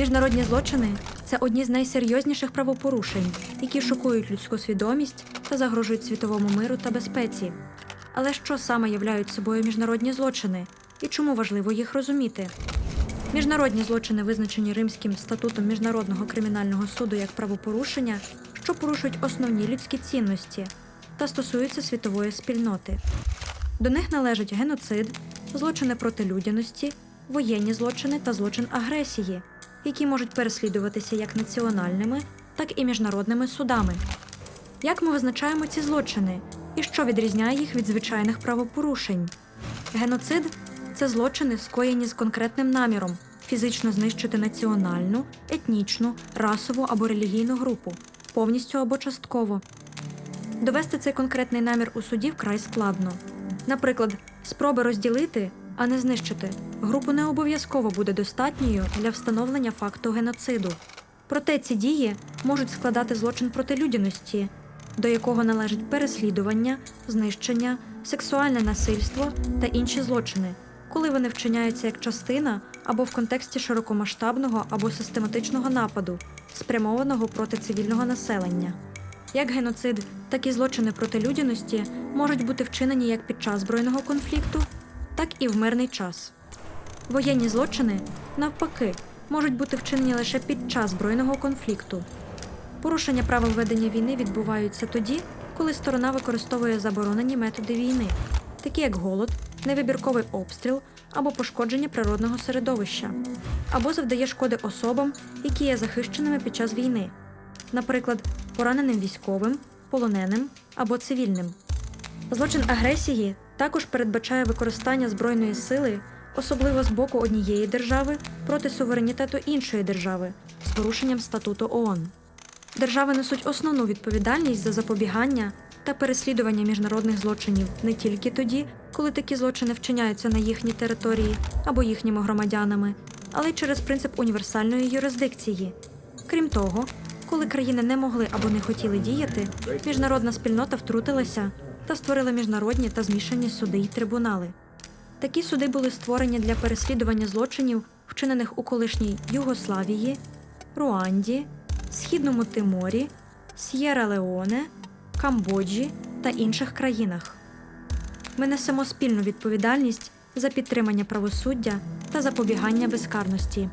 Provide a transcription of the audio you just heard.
Міжнародні злочини це одні з найсерйозніших правопорушень, які шокують людську свідомість та загрожують світовому миру та безпеці. Але що саме являють собою міжнародні злочини і чому важливо їх розуміти? Міжнародні злочини визначені Римським статутом Міжнародного кримінального суду як правопорушення, що порушують основні людські цінності та стосуються світової спільноти. До них належать геноцид, злочини проти людяності, воєнні злочини та злочин агресії, які можуть переслідуватися як національними, так і міжнародними судами. Як ми визначаємо ці злочини і що відрізняє їх від звичайних правопорушень? Геноцид це злочини, скоєні з конкретним наміром фізично знищити національну, етнічну, расову або релігійну групу, повністю або частково. Довести цей конкретний намір у суді вкрай складно. Наприклад, спроби розділити, а не знищити групу не обов'язково буде достатньою для встановлення факту геноциду. Проте ці дії можуть складати злочин проти людяності, до якого належить переслідування, знищення, сексуальне насильство та інші злочини, коли вони вчиняються як частина або в контексті широкомасштабного або систематичного нападу, спрямованого проти цивільного населення. Як геноцид, так і злочини проти людяності можуть бути вчинені як під час збройного конфлікту, так і в мирний час. Воєнні злочини, навпаки, можуть бути вчинені лише під час збройного конфлікту. Порушення правил ведення війни відбуваються тоді, коли сторона використовує заборонені методи війни, такі як голод, невибірковий обстріл або пошкодження природного середовища, або завдає шкоди особам, які є захищеними під час війни, наприклад, пораненим військовим, полоненим або цивільним. Злочин агресії також передбачає використання збройної сили, особливо з боку однієї держави проти суверенітету іншої держави з порушенням статуту ООН. Держави несуть основну відповідальність за запобігання та переслідування міжнародних злочинів не тільки тоді, коли такі злочини вчиняються на їхній території або їхніми громадянами, але й через принцип універсальної юрисдикції. Крім того, коли країни не могли або не хотіли діяти, міжнародна спільнота втрутилася та створила міжнародні та змішані суди й трибунали. Такі суди були створені для переслідування злочинів, вчинених у колишній Югославії, Руанді, Східному Тиморі, С'єра Леоне, Камбоджі та інших країнах. Ми несемо спільну відповідальність за підтримання правосуддя та запобігання безкарності.